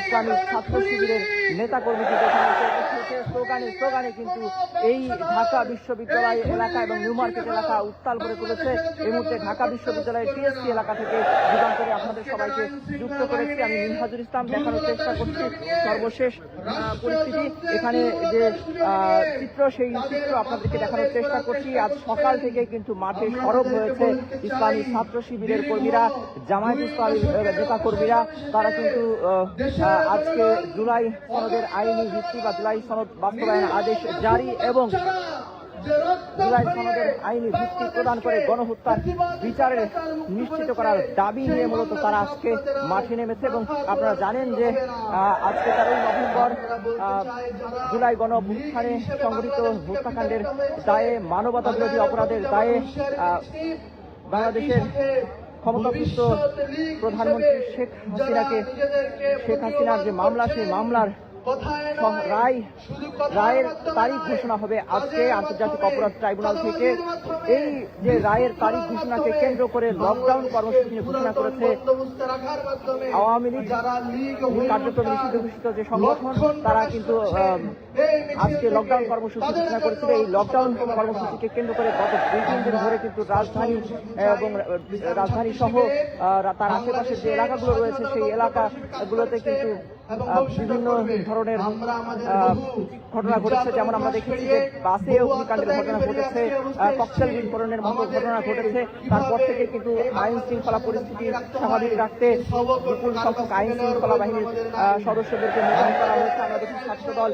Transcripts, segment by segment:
ইসলামী ছাত্র শিবিরের নেতা কর্মী। স্লোগানে স্লোগানে কিন্তু এই ঢাকা বিশ্ববিদ্যালয় এলাকা এবং নিউ মার্কেট এলাকা উত্তাল করে তুলেছে। এই মুহূর্তে ঢাকা বিশ্ববিদ্যালয়ের টিএসসি এলাকা থেকে যুগান্তরে আপনাদের সবাইকে যুক্ত করেছি। আমি মিনহাজুল ইসলাম দেখানোর চেষ্টা করছি সর্বশেষ পরিস্থিতি। এখানে যে চিত্র, সেই চিত্র আপনাদেরকে দেখানোর চেষ্টা করছি। আজ সকাল থেকে কিন্তু মাঠে সরব হয়েছে ইসলামী ছাত্র শিবিরের কর্মীরা, জামায়াত ইসলামী নেতা কর্মীরা তারা কিন্তু আজকে জুলাই সনদের আইনি ভিত্তি বা জুলাই সনদ বাস্তবায়ন আদেশ জারি এবং জুলাই সনদের আইনি ভিত্তি প্রদান করে গণহত্যার বিচারে নিশ্চিত করার দাবি নিয়ে মূলত তারা আজকে মাঠে নেমেছে এবং আপনারা জানেন যে আজকে তেরোই নভেম্বর জুলাই গণ অভ্যুত্থানে সংঘটিত হত্যাকাণ্ডের দায়ে মানবতা বিরোধী অপরাধের দায়ে বাংলাদেশের ক্ষমতাপুষ্ট প্রধানমন্ত্রী শেখ হাসিনাকে শেখ হাসিনার যে মামলা সেই মামলার রায় রায়ের তারিখ ঘোষণা হবে আজকে আন্তর্জাতিক অপরাধ ট্রাইব্যুনাল থেকে। এই যে রায়ের তারিখ ঘোষণাকে কেন্দ্র করে লকডাউন কর্মসূচি ঘোষণা করেছে আওয়ামী লীগ। কার্যক্রম নিষিদ্ধ ঘোষিত যে সংগঠন তারা কিন্তু আজকে লকডাউন কর্মসূচি ঘোষণা করেছিল। এই লকডাউন কর্মসূচিকে কেন্দ্র করে গত দুই তিন দিন ধরে কিন্তু রাজধানী এবং রাজধানী সহ তার আশেপাশের যে এলাকাগুলো রয়েছে সেই এলাকাগুলোতে কিন্তু বিভিন্ন ধরনের ঘটনা ঘটেছে যেমন আমরা দেখেছি যে বাসে অগ্নিকাণ্ডের ঘটনা ঘটেছে ককটেল বিস্ফোরণের মতো ঘটনা ঘটেছে। তারপর থেকে কিন্তু আইন শৃঙ্খলা পরিস্থিতি স্বাভাবিক রাখতে বিপুল সংখ্যক আইন শৃঙ্খলা বাহিনীর সদস্যদেরকে মোতায়েন করা হয়েছে। আমরা দেখি ছাত্র দল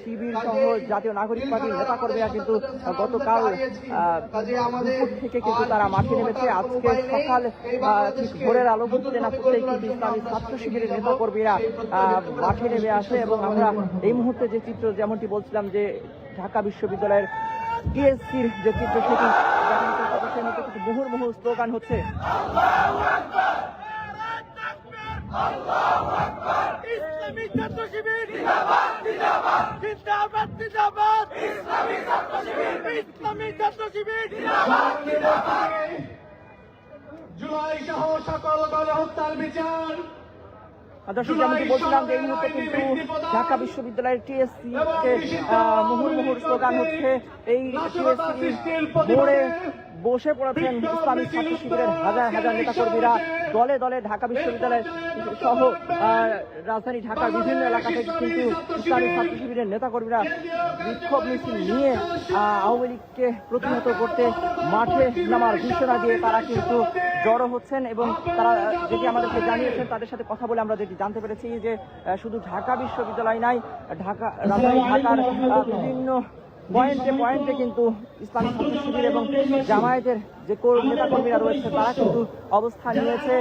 শিবির সহ জাতীয় নাগরিক পার্টির নেতাকর্মীরা কিন্তু গতকাল দুপুর থেকে কিন্তু তারা মাঠে নেমেছে। আজকে সকাল ঠিক ভোরের আলো ফুটতে না ফুটতেই কিন্তু ইসলামী ছাত্র শিবিরের নেতাকর্মীরা মাঠে নেমে আসে এবং আমরা এই মুহূর্তে যে চিত্র যেমনটি বলছিলাম যে ঢাকা বিশ্ববিদ্যালয়ের টিএসসির যে চিত্র সেটি মুহুর মুহুর স্লোগান হচ্ছে। জুলাই সহ সকল গণহত্যার বিচার। দর্শক যেমনটি বলছিলাম যে এই মুহূর্তে কিন্তু ঢাকা বিশ্ববিদ্যালয়ের টিএসসি মুহুর মুহুর স্লোগান হচ্ছে এই টিএসসি মোড়ে বসে পড়েছেন ইসলামী ছাত্র শিবিরের হাজার হাজার নেতাকর্মীরা দলে দলে ঢাকা বিশ্ববিদ্যালয় সহ রাজধানী ঢাকার বিভিন্ন এলাকা থেকে কিন্তু ইসলামী ছাত্র শিবিরের নেতাকর্মীরা বিক্ষোভ মিছিল নিয়ে আওয়ামী লীগকে প্রতিহত করতে মাঠে নামার ঘোষণা দিয়ে তারা কিন্তু জড়ো হচ্ছেন এবং তারা যেটি আমাদেরকে জানিয়েছেন তাদের সাথে কথা বলে আমরা যেটি জানতে পেরেছি যে শুধু ঢাকা বিশ্ববিদ্যালয় নাই ঢাকা রাজধানী ঢাকার বিভিন্ন পয়েন্টে পয়েন্টে কিন্তু ইসলামী ছাত্র শিবির এবং জামায়াতের যে কর- নেতাকর্মীরা রয়েছে, তারা কিন্তু অবস্থান নিয়েছে।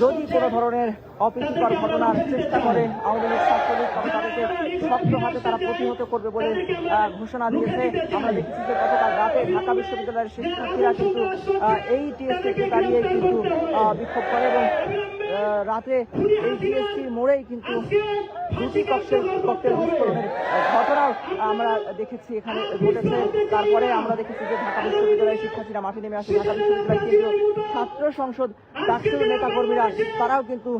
যদি কোনো ধরনের অপ্রীতিকর ঘটনার চেষ্টা করে, আওয়ামী লীগ ছাত্রলীগ তবে তাদেরকে শক্ত হাতে তারা প্রতিহত করবে বলে ঘোষণা দিয়েছে। আমরা দেখেছি যে গতকাল রাতে ঢাকা বিশ্ববিদ্যালয়ের শিক্ষার্থীরা কিন্তু এই টিএসসিকে দাঁড়িয়ে কিন্তু বিক্ষোভ করে এবং রাতে এই টিএসসি মোড়েই কিন্তু দুটি ককটেল ককটেল বিস্ফোরণের আমরা দেখেছি, এখানে ঘটেছে। তারপরে আমরা দেখেছি যে ঢাকা বিশ্ববিদ্যালয়ের মাঠে নেমে আসে। ঢাকা বিশ্ববিদ্যালয় কেন্দ্রীয় ছাত্র সংসদ ডাক্তার নেতা কর্মীরা তারাও কিন্তু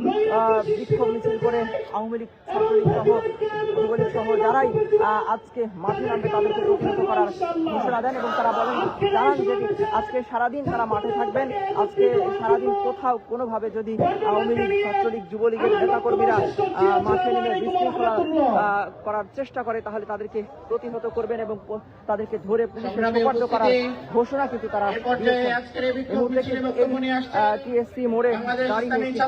বিক্ষোভ মিছিল করে আওয়ামী লীগ, ছাত্রলীগ সহ, যুবলীগ সহ যারাই আজকে মাঠে নামবে তাদেরকে প্রতিহত করার ঘোষণা দেন এবং তারা বলেন, জানান যে আজকে সারাদিন তারা মাঠে থাকবেন। আজকে সারাদিন কোথাও কোনোভাবে যদি আওয়ামী লীগ, ছাত্রলীগ, যুবলীগের নেতা কর্মীরা মাঠে নেমে বিশৃঙ্খলা করার চেষ্টা করে তাহলে তাদেরকে প্রতিহত করবেন এবং তাদেরকে ধরে করার ঘোষণা কিন্তু তারা টিএসসি মোড়ে নেতা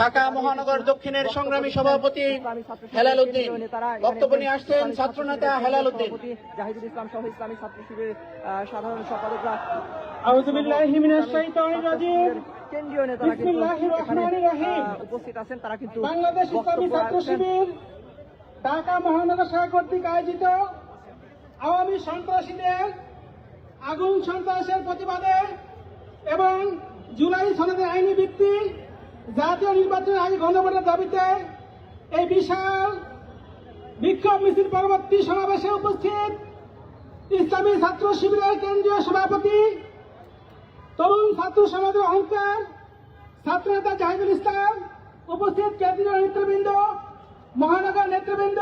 ঢাকা মহানগর দক্ষিণের সংগ্রামী সভাপতি হেলাল উদ্দিন। বক্তব্য নিয়ে আসছেন ছাত্র শিবিরের হেলাল উদ্দিন। জাহিদুল ইসলাম সহ ইসলামী ছাত্র শিবিরের সাধারণ সম্পাদকরা। আউযু বিল্লাহি মিনাশ শাইতানির রাজিম। কেন্দ্রীয় নেতারা কিন্তু বিসমিল্লাহির রহমানির রহিম। উপস্থিত আছেন তারা কিন্তু বাংলাদেশ ইসলামী ছাত্র শিবির ঢাকা মহানগর শাখা কর্তৃক আয়োজিত আওয়ামী সন্ত্রাসীদের আগুন সন্ত্রাসের প্রতিবাদে এবং জুলাই সনদের আইনি ভিত্তি জাতীয় নির্বাচনের আগে গণভোটের দাবিতে এই বিশাল বিক্ষোভ মিছিল পরবর্তী সমাবেশে উপস্থিত ইসলামী ছাত্র শিবিরের কেন্দ্রীয় সভাপতি তরুণ ছাত্র সমাজের অহংকার, ছাত্রনেতা জাহিদুল ইসলাম, উপস্থিত কেন্দ্রীয় নেতৃবৃন্দ, মহানগর নেতৃবৃন্দ,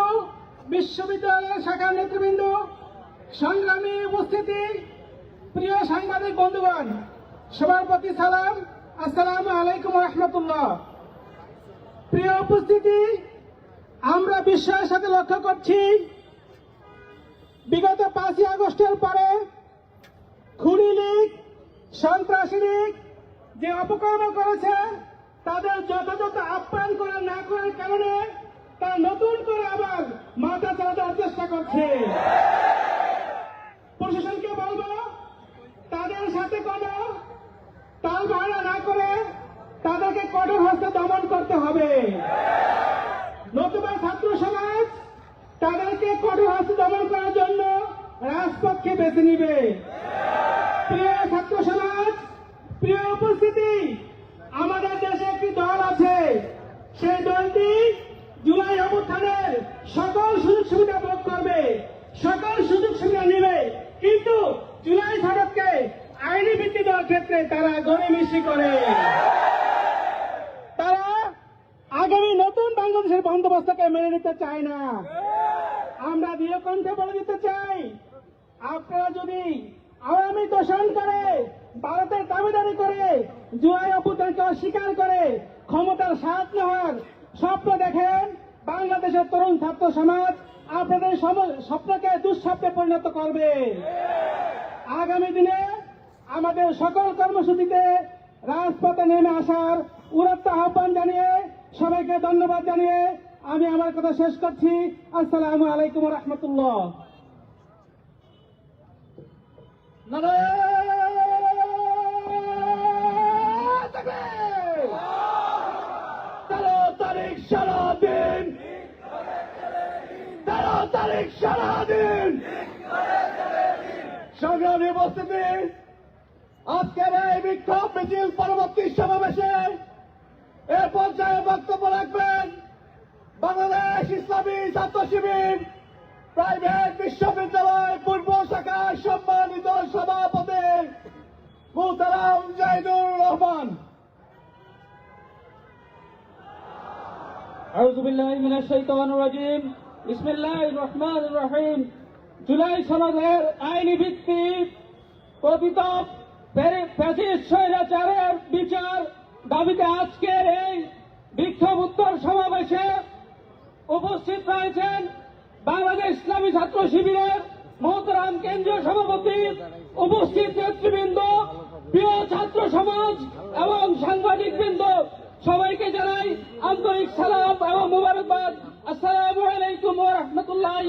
বিশ্ববিদ্যালয়ের শাখার নেতৃবৃন্দ, সংগ্রামী উপস্থিতি, প্রিয় সাংবাদিক বন্ধুগণ, সবার প্রতি সালাম। আসসালাম আলাইকুম রহমতুল্লাহ। প্রিয় উপস্থিতি, আমরা বিশ্বের সাথে লক্ষ্য করছি, বিগত পাঁচই আগস্টের পরে খুনি লীগ সন্ত্রাসী লীগ যে অপকর্ম করেছে, তাদের যথাযথ আপ্যায়ন করা না করার কারণে তারা নতুন করে আবার মাথা চালাতে চেষ্টা করছে। প্রশাসনকে বলব, তাদের সাথে কোনো তাল ভাড়া না করে তাদেরকে কঠোর হস্তে দমন করতে হবে। নতুবা ছাত্র সমাজ তাদেরকে কঠোর হস্তে দমন করার জন্য রাজপক্ষে বেছে নিবে। প্রিয় প্রিয় উপস্থিতি, আমাদের দেশে একটি দল আছে। সেই দলটি জুলাই অবস্থানের সকল সুযোগ সুবিধা ভোগ করবে, সকল সুযোগ সুবিধা নেবে। কিন্তু জুলাই সড়ককে আইনি ভিত্তি দেওয়ার ক্ষেত্রে তারা গড়িমিশি করে। তারা আগামী নতুন বাংলাদেশের বন্দোবস্তকে মেনে নিতে চায় না। আমরা দৃঢ় কণ্ঠে বলে দিতে চাই, আপনারা যদি আওয়ামী দোষণ করে ভারতের দাবিদারি করে, জুলাই অভ্যুত্থানকে অস্বীকার করে ক্ষমতার সাথ নেওয়ার স্বপ্ন দেখেন বাংলাদেশের তরুণ ছাত্র সমাজ। আপনাদের স্বপ্নকে দুঃস্বপ্নে পরিণত করবে। আগামী দিনে আমাদের সকল কর্মসূচিতে রাজপথে নেমে আসার উড়াত্ত আহ্বান জানিয়ে সবাইকে ধন্যবাদ জানিয়ে আমি আমার কথা শেষ করছি। আসসালামু আলাইকুম রহমতুল্লাহ। সারাদিন। তেরো তারিখ সারাদিন। সংগ্রামী উপস্থিতি, আজকের এই বিক্ষোভ মিছিল পরবর্তী সমাবেশে এ পর্যায়ে বক্তব্য রাখবেন বাংলাদেশ ইসলামী ছাত্র শিবির প্রাইভেট বিশ্ববিদ্যালয় পূর্ব শাখার সম্মানিত সভাপতি মুহতারাম জাহিদুর রহমান। রহিম। জুলাই সনদের আইনি ভিত্তিক কথিত স্বৈরাচারের বিচার দাবিতে আজকের এই বিক্ষোভ উত্তর সমাবেশে উপস্থিত রয়েছেন বাংলাদেশ ইসলামী ছাত্র শিবিরের মহতরাম কেন্দ্রীয় সভাপতি, উপস্থিত নেতৃবৃন্দ, প্রিয় ছাত্র সমাজ এবং সাংবাদিক বৃন্দ সবাইকে জানাই আন্তরিক সালাম এবং মুবারকবাদ। আসসালামু আলাইকুম ওয়া রাহমাতুল্লাহি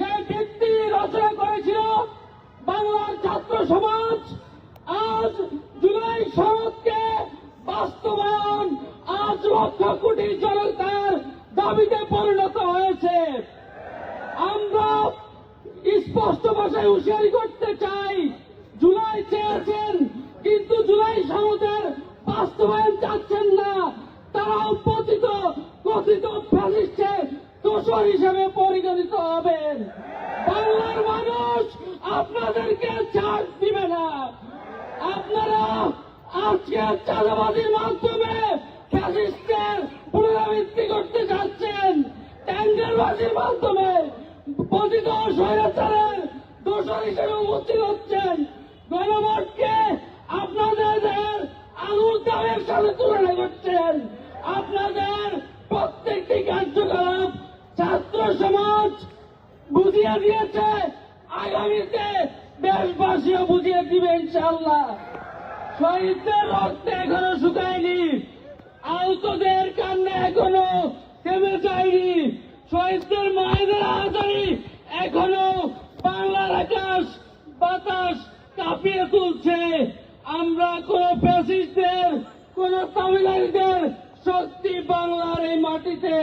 যে ভিত্তি রচনা করেছিল বাংলার ছাত্র সমাজ, আজ জুলাই শরৎকে বাস্তবায়ন আজ লক্ষ কোটি জনতার দাবিতে পরিণত হয়েছে। আমরা স্পষ্ট ভাষায় হুঁশিয়ারি করতে চাই জুলাই চেয়েছেন, কিন্তু জুলাই সনদের বাস্তবায়ন চাচ্ছেন না। তারাও পতিত কথিত ফ্যাসিস্টে দোষর হিসেবে পরিগণিত হবেন। বাংলার মানুষ আপনাদেরকে ছাড় দিবে না। আপনারা আজকে চাঁদাবাজির মাধ্যমে ফ্যাসিস্টের পুনরাবৃত্তি করতে যাচ্ছেন। ট্যাঙ্গারবাজির মাধ্যমে পতিত স্বৈরাচারের দোষর হিসেবে উপস্থিত হচ্ছেন। গণভোটকে আপনাদের আঙুল দামের সাথে তুলনা করছেন আপনাদের প্রত্যেকটি কার্যকলাপ ছাত্র সমাজ বুঝিয়ে দিয়েছে। আগামীতে দেশবাসীও বুঝিয়ে দিবে ইনশাল্লাহ শহীদদের রক্তে এখনও শুকায়নি। আহতদের কান্না এখনও থেমে যায়নি। শহীদদের মায়েদের আহাজারি এখনও বাংলার আকাশ বাতাস কাঁপিয়ে তুলছে। আমরা কোন ফ্যাসিস্টদের কোন তামিলারিদের শক্তি বাংলার এই মাটিতে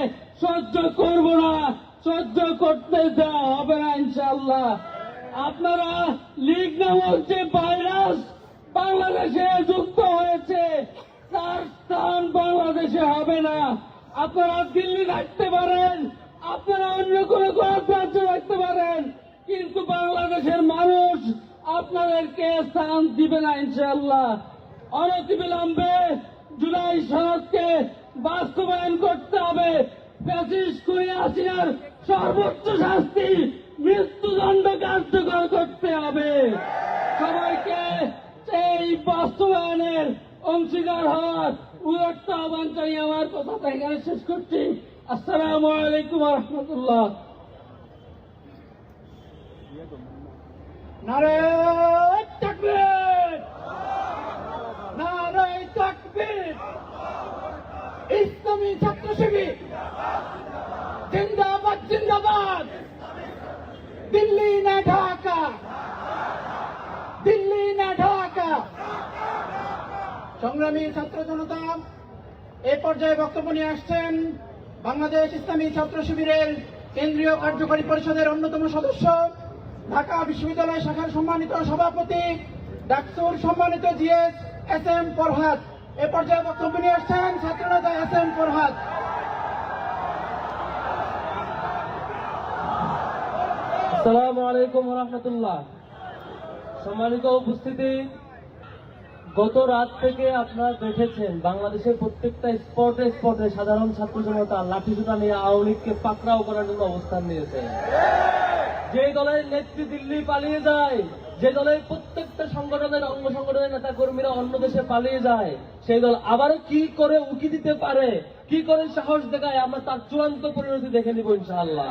সহ্য করব না, সহ্য করতে দেওয়া হবে না ইনশাল্লাহ আপনারা লিগ নামক যে ভাইরাস বাংলাদেশে যুক্ত হয়েছে, তার স্থান বাংলাদেশে হবে না। আপনারা দিল্লি রাখতে পারেন, আপনারা অন্য কোনো রাজ্যে রাখতে পারেন, কিন্তু বাংলাদেশের মানুষ আপনাদেরকে স্থান দিবে না ইনশাআল্লাহ। অনতিবিলম্বে জুলাই সনদকে বাস্তবায়ন করতে হবে। ফ্যাসিস্ট করে আসিয়ার সর্বোচ্চ শাস্তি মৃত্যুদণ্ড কার্যকর করতে হবে। সবাইকে এই বাস্তবায়নের অংশীদার হওয়ার উদার্ত আহ্বান জানিয়ে আমার কথাটা এখানে শেষ করছি। আসসালামু আলাইকুম রহমতুল্লাহ। ঢাকা। ঢাকা। সংগ্রামী ছাত্র জনতা, এ পর্যায়ে বক্তব্য নিয়ে আসছেন বাংলাদেশ ইসলামী ছাত্র শিবিরের কেন্দ্রীয় কার্যকরী পরিষদের অন্যতম সদস্য ঢাকা বিশ্ববিদ্যালয় শাখার সম্মানিত সভাপতি, ডাকসুর সম্মানিত জিএস এস এম ফরহাদ। এ পর্যায়ে বক্তব্য নিয়ে আসছেন ছাত্রনেতা এস এম ফরহাদ। আসসালামু আলাইকুম রহমতুল্লাহ সম্মানিত উপস্থিতি, গত রাত থেকে আপনারা দেখেছেন, বাংলাদেশের প্রত্যেকটা স্পটে স্পটে সাধারণ ছাত্র জনতা লাঠিসুটা নিয়ে আওয়ামী লীগকে পাকড়াও করার জন্য অবস্থান নিয়েছে। যে দলের নেত্রী দিল্লি পালিয়ে যায়, যে দলের প্রত্যেকটা সংগঠনের অঙ্গ সংগঠনের নেতা কর্মীরা অন্য দেশে পালিয়ে যায়, সেই দল আবারও কি করে উকি দিতে পারে, কি করে সাহস দেখায়, আমরা তার চূড়ান্ত পরিণতি দেখে নিব ইনশাআল্লাহ।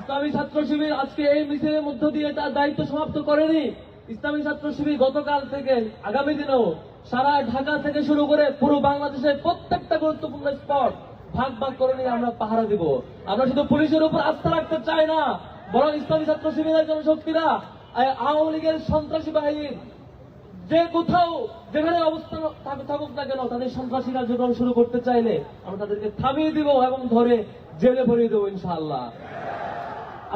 ইসলামী ছাত্র শিবির আজকে এই মিছিলের মধ্য দিয়ে তার দায়িত্ব সমাপ্ত করেনি। ইসলামী ছাত্র শিবির গতকাল থেকে, আগামী দিনেও সারা ঢাকা থেকে শুরু করে পুরো বাংলাদেশের প্রত্যেকটা গুরুত্বপূর্ণ স্পট ভাগ ভাগ করে নিয়ে আমরা পাহারা দিব। আমরা শুধু পুলিশের উপর আস্থা রাখতে চাই না বরং ইসলামী ছাত্র শিবিরের জনশক্তিরা আওয়ামী লীগের সন্ত্রাসী বাহিনীর যে কোথাও যেখানে অবস্থান থাকুক না কেন, তাদের সন্ত্রাসী কার্যক্রম শুরু করতে চাইলে আমরা তাদেরকে থামিয়ে দিব এবং ধরে জেলে ভরিয়ে দেবো ইনশাআল্লাহ।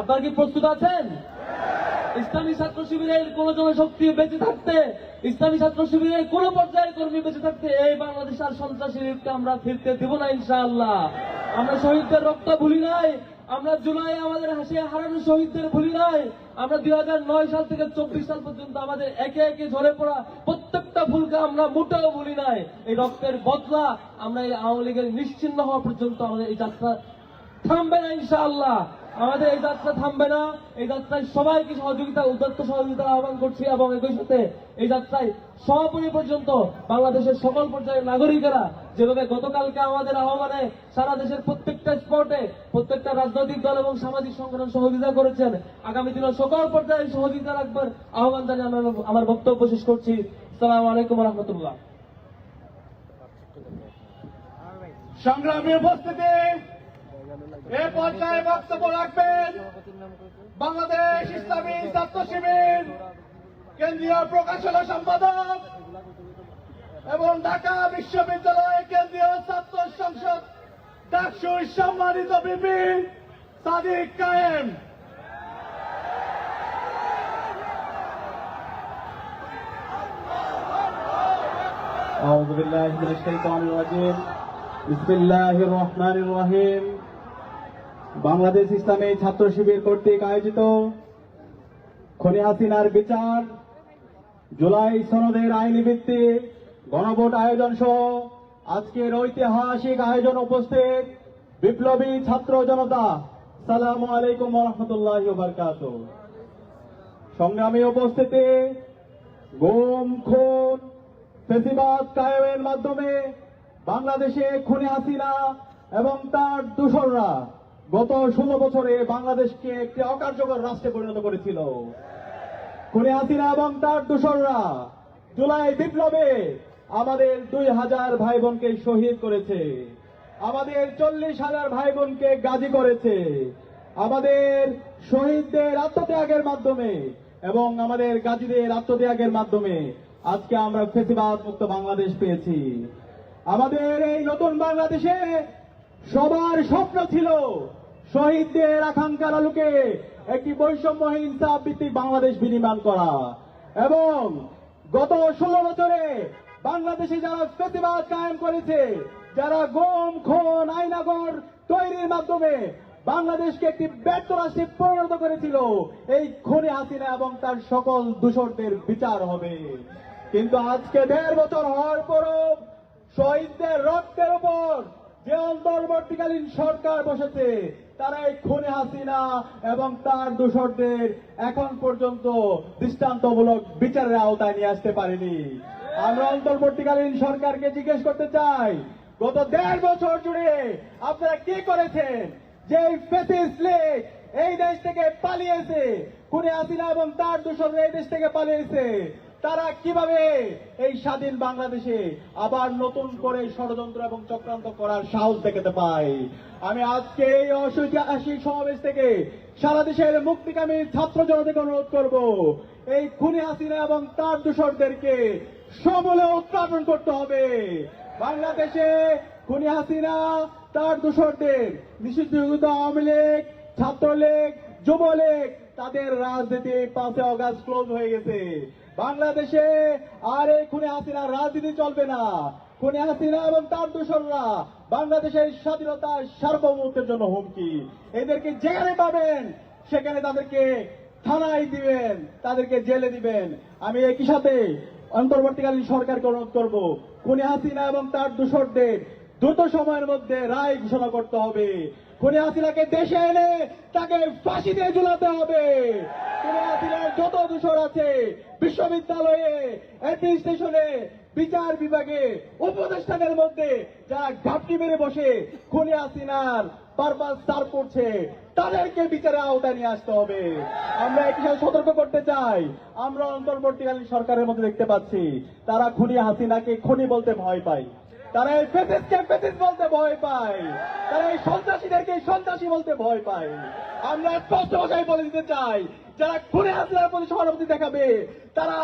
আপনারা কি প্রস্তুত আছেন? ইসলামী ছাত্র শিবিরের কোন জনশক্তি বেঁচে থাকতে, ইসলামী ছাত্র শিবিরের কোন পর্যায়ের কর্মী বেঁচে থাকতে এই বাংলাদেশ আর সন্ত্রাসী লীগকে আমরা ফিরতে দেব না ইনশাআল্লাহ। আমরা শহীদদের রক্ত ভুলি নাই আমরা জুলাই আমাদের হাসিয়ে হারানো শহীদদের ভুলি নাই। আমরা দুই হাজার নয় সাল থেকে চব্বিশ সাল পর্যন্ত আমাদের একে একে ঝরে পড়া প্রত্যেকটা ভুলকে আমরা মোটেও ভুলি নাই। এই রক্তের বদলা আমরা এই আওয়ামী লীগের নিশ্চিন্ন হওয়া পর্যন্ত আমাদের এই যাত্রা থামবে না ইনশাআল্লাহ। আমাদের এই যাত্রা থামবে না। এই যাত্রায় সবাইকে সহযোগিতা উদ্যত্ত সহযোগিতার আহ্বান করছি এবং একই সাথে এই যাত্রায় সমাপনী পর্যন্ত বাংলাদেশের সকল পর্যায়ের নাগরিকেরা যেভাবে গতকালকে আমাদের আহ্বানে সারা দেশের প্রত্যেকটা স্পটে প্রত্যেকটা রাজনৈতিক দল এবং সামাজিক সংগঠন সহযোগিতা করেছেন। আগামী দিনে সকল পর্যায়ে সহযোগিতা রাখবার আহ্বান জানিয়ে আমি আমার- আমার বক্তব্য শেষ করছি। সালাম আলাইকুম রহমতুল্লাহ। সংগ্রামী উপস্থিতি এ পর্যায়ে বক্তব্য রাখবেন বাংলাদেশ ইসলামী ছাত্র শিবির কেন্দ্রীয় প্রকাশনা সম্পাদক এবং ঢাকা বিশ্ববিদ্যালয় কেন্দ্রীয় ছাত্র সংসদ ডাকসুর সম্মানিত বিপি সাদিক কায়েম أعوذ بالله من الشيطان الرجيم بسم الله الرحمن الرحيم বাংলাদেশ ইসলামী ছাত্র শিবির কর্তৃক আয়োজিত খনি হাসিনার বিচার, জুলাই সনদের আইনি ভিত্তিক গণভোট আয়োজন সহ আজকের ঐতিহাসিক আয়োজন উপস্থিত বিপ্লবী ছাত্র জনতা। সালামু আলাইকুম রহমতুল্লাহ বারকাত সংগ্রামী উপস্থিতি, গুম, খুন, ফেসিবাদ কায়েমের মাধ্যমে বাংলাদেশে খুনি হাসিনা এবং তার দূষণরা গত ষোলো বছরে বাংলাদেশকে একটি অকার্যকর রাষ্ট্রে পরিণত করেছিল। খুনি হাসিনা এবং তার দূষণরা জুলাই বিপ্লবে আমাদের দুই হাজার ভাই বোনকে শহীদ করেছে। আমাদের চল্লিশ হাজার ভাই বোনকে গাজী করেছে। আমাদের শহীদদের আত্মত্যাগের মাধ্যমে এবং আমাদের গাজীদের আত্মত্যাগের মাধ্যমে আজকে আমরা ফেসিবাদ মুক্ত বাংলাদেশ পেয়েছি। আমাদের এই নতুন বাংলাদেশে সবার স্বপ্ন ছিল শহীদদের আকাঙ্ক্ষার আলোকে একটি বৈষম্যহীন ইনসাফ ভিত্তিক বাংলাদেশ বিনির্মাণ করা। এবং গত ষোলো বছরে বাংলাদেশে যারা প্রতিবাদ কায়েম করেছে, যারা গম খন আইনাগর তৈরির মাধ্যমে বাংলাদেশকে একটি ব্যর্থ রাষ্ট্রে পরিণত করেছিল, এই খুনি হাসিনা এবং তার সকল দূষণদের বিচার হবে। কিন্তু আজকে দেড় বছর হওয়ার পরও শহীদদের রক্তের উপর যে অন্তর্বর্তীকালীন সরকার বসেছে তারা এই খুনে হাসিনা এবং তার দূষরদের এখন পর্যন্ত দৃষ্টান্তমূলক বিচারের আওতায় নিয়ে আসতে পারেনি। আমরা অন্তর্বর্তীকালীন সরকারকে জিজ্ঞেস করতে চাই, গত দেড় বছর জুড়ে আপনারা কি করেছেন যে ফেসিস লীগ এই দেশ থেকে পালিয়েছে? খুনে হাসিনা এবং তার দূষণরা এই দেশ থেকে পালিয়েছে। তারা কীভাবে এই স্বাধীন বাংলাদেশে আবার নতুন করে ষড়যন্ত্র এবং চক্রান্ত করার সাহস দেখাতে পায়? আমি আজকে এই ঐতিহাসিক সমাবেশ থেকে সারা দেশের মুক্তিকামী ছাত্র জনতাকে অনুরোধ করব, এই খুনি হাসিনা এবং তার দূষরদেরকে সমূলে উৎপাদন করতে হবে। বাংলাদেশে খুনি হাসিনা, তার দূষরদের, নিষিদ্ধ আওয়ামী লীগ, ছাত্রলীগ, যুবলীগ, তাদের রাজনীতি পাঁচে অগাস্ট ক্লোজ হয়ে গেছে। বাংলাদেশে আর এই খুনে হাসিনা রাজনীতি চলবে না। খুনে হাসিনা এবং তার দূষণরা বাংলাদেশের স্বাধীনতা সার্বভৌমত্বের জন্য হুমকি। এদেরকে যেখানে পাবেন, সেখানে তাদেরকে থানায় দিবেন, তাদেরকে জেলে দিবেন। আমি একই সাথে অন্তর্বর্তীকালীন সরকারকে অনুরোধ করব, খুনে হাসিনা এবং তার দূষরদের দ্রুত সময়ের মধ্যে রায় ঘোষণা করতে হবে। খুনে হাসিনাকে দেশে এনে তাকে ফাঁসিতে ঝুলাতে হবে। খুনে হাসিনার যত দূষণ আছে, বিশ্ববিদ্যালয়ে অ্যাডমিনিস্ট্রেশনে বিচার বিভাগে, উপদেষ্টাদের মধ্যে যারা ঘাপটি মেরে বসে খুনে হাসিনার বারবার সার করছে তাদেরকে বিচারের আওতায় নিয়ে আসতে হবে। আমরা একই সাথে সতর্ক করতে চাই। আমরা অন্তর্বর্তীকালীন সরকারের মধ্যে দেখতে পাচ্ছি, তারা খুনি হাসিনাকে খুনি বলতে ভয় পায়। তারা এই ফেসিসকে ফেসিস বলতে ভয় পায়। তারা এই সন্ত্রাসীদেরকে সন্ত্রাসী বলতে ভয় পায়। আমরা স্পষ্ট ভাষায় বলে দিতে চাই, যারা খুনে হাসিনার প্রতি সহানুভূতি দেখাবে, তারা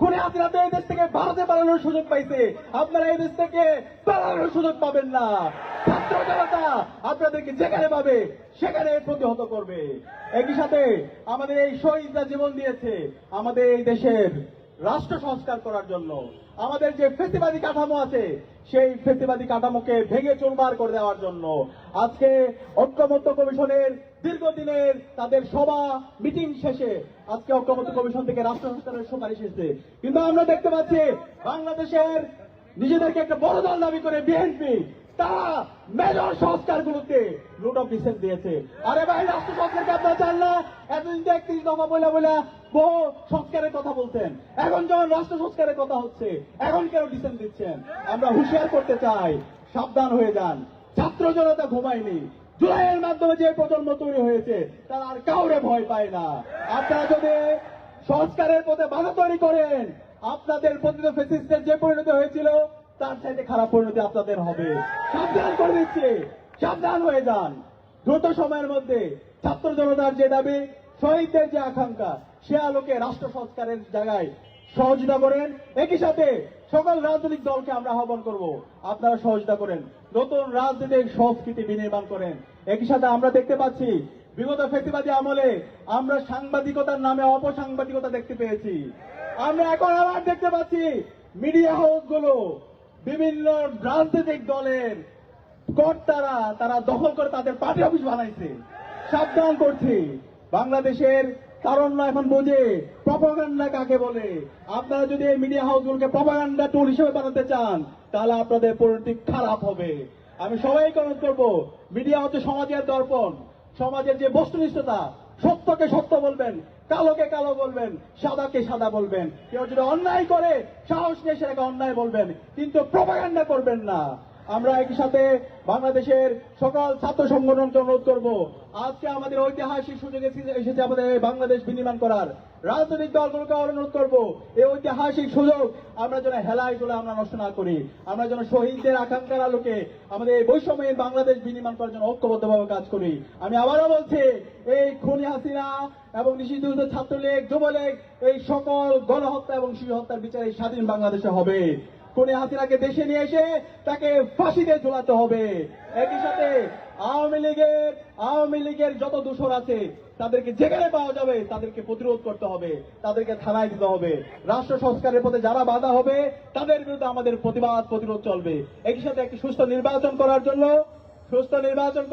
খুনে হাসিনা তো এই দেশ থেকে ভারতে পালানোর সুযোগ পাইছে। আপনারা এই দেশ থেকে পালানোর সুযোগ পাবেন না। ছাত্র জনতা আপনাদেরকে যেখানে পাবে, সেখানে প্রতিহত করবে। একই সাথে আমাদের এই শহীদরা জীবন দিয়েছে, আমাদের এই দেশের রাষ্ট্র সংস্কার করার জন্য। আমাদের যে ফেসিবাদী কাঠামো আছে, সেই ফেসিবাদী কাঠামোকে ভেঙে চুরমার করে দেওয়ার জন্য আজকে ঐক্যমত্য কমিশনের দীর্ঘদিনের তাদের সভা, মিটিং শেষে আজকে ঐক্যমত্য কমিশন থেকে রাষ্ট্র সংস্কারের সুপারিশ এসেছে। কিন্তু আমরা দেখতে পাচ্ছি বাংলাদেশের নিজেদেরকে একটা বড় দল দাবি করে বিএনপি তারা মেজর অফ ডিসেন্ট দিয়েছে। আরে ভাই, রাষ্ট্র সংস্কারকে আপনারা চান না? এতদিন তো একত্রিশ বহু সংস্কারের কথা বলতেন এখন যখন রাষ্ট্র সংস্কারের কথা হচ্ছে, এখন কেন ডিসেন্ট দিচ্ছেন? আমরা হুঁশিয়ার করতে চাই, সাবধান হয়ে যান। ছাত্র জনতা ঘুমায়নি। জুলাইয়ের মাধ্যমে যে প্রজন্ম তৈরি হয়েছে, তারা আর কাউরে ভয় পায় না। আপনারা যদি সংস্কারের পথে বাধা তৈরি করেন, আপনাদের পতিত ফেসিস্টের যে পরিণতি হয়েছিল তার চাইতে খারাপ পরিণতি আপনাদের হবে। সাবধান করে দিচ্ছি। সাবধান হয়ে যান। দ্রুত সময়ের মধ্যে ছাত্র জনতার যে দাবি, শহীদদের যে আকাঙ্ক্ষা, সে আলোকে রাষ্ট্র সংস্কারের জায়গায় সহযোগিতা করেন। একই সাথে সকল রাজনৈতিক দলকে আমরা আহ্বান করব, আপনারা সহযোগিতা করেন। নতুন রাজনৈতিক সংস্কৃতি বিনির্মাণ করেন। একই সাথে আমরা দেখতে পাচ্ছি, বিগত ফেসিবাদী আমলে আমরা সাংবাদিকতার নামে অপসাংবাদিকতা দেখতে পেয়েছি। আমরা এখন আবার দেখতে পাচ্ছি, মিডিয়া হাউসগুলো বিভিন্ন রাজনৈতিক দলের কর্তারা তারা দখল করে তাদের পার্টি অফিস বানাইছে। সাবধান করছি। বাংলাদেশের তারণ্য এখন বোঝে প্রপাগান্ডা কাকে বলে? আপনারা যদি এই মিডিয়া হাউসগুলোকে প্রপাগান্ডা টুল হিসেবে বানাতে চান, তাহলে আপনাদের পরিণতি খারাপ হবে। আমি সবাইকে অনুরোধ করব মিডিয়া হচ্ছে সমাজের দর্পণ, সমাজের যে বস্তুনিষ্ঠতা সত্যকে সত্য বলবেন, কালোকে কালো বলবেন, সাদাকে সাদা বলবেন। কেউ যদি অন্যায় করে, সাহস নিয়ে সেটাকে অন্যায় বলবেন, কিন্তু প্রপাগান্ডা করবেন না। আমরা একই সাথে বাংলাদেশের সকল ছাত্র সংগঠনকে অনুরোধ করব। আজকে আমাদের ঐতিহাসিক সুযোগ এসে- এসেছে আমাদের বাংলাদেশ বিনির্মাণ করার। রাজনৈতিক দলগুলোকে অনুরোধ করব, এই ঐতিহাসিক সুযোগ আমরা যেন হেলায়গুলো আমরা নষ্ট না করি। আমরা যেন শহীদদের আকাঙ্ক্ষার আলোকে আমাদের এই বৈষম্যহীন বাংলাদেশ বিনির্মাণ করার জন্য ঐক্যবদ্ধভাবে কাজ করি। আমি আবারও বলছি, এই খুনি হাসিনা এবং নিষিদ্ধ ছাত্রলীগ, যুবলীগ, এই সকল গণহত্যা এবং শিশু হত্যার বিচার এই স্বাধীন বাংলাদেশে হবে। কোনে হাসিনাকে দেশে নিয়ে এসে তাকে ফাঁসিতে ঝোলাতে হবে। একই সাথে আওয়ামী লীগের আওয়ামী লীগের যত দূষর আছে, তাদেরকে যেখানে পাওয়া যাবে, তাদেরকে প্রতিরোধ করতে হবে, তাদেরকে থানায় দিতে হবে। রাষ্ট্র সংস্কারের পথে যারা বাধা হবে, তাদের বিরুদ্ধে আমাদের প্রতিবাদ, প্রতিরোধ চলবে। একই সাথে একটি সুস্থ নির্বাচন করার জন্য, সুস্থ নির্বাচন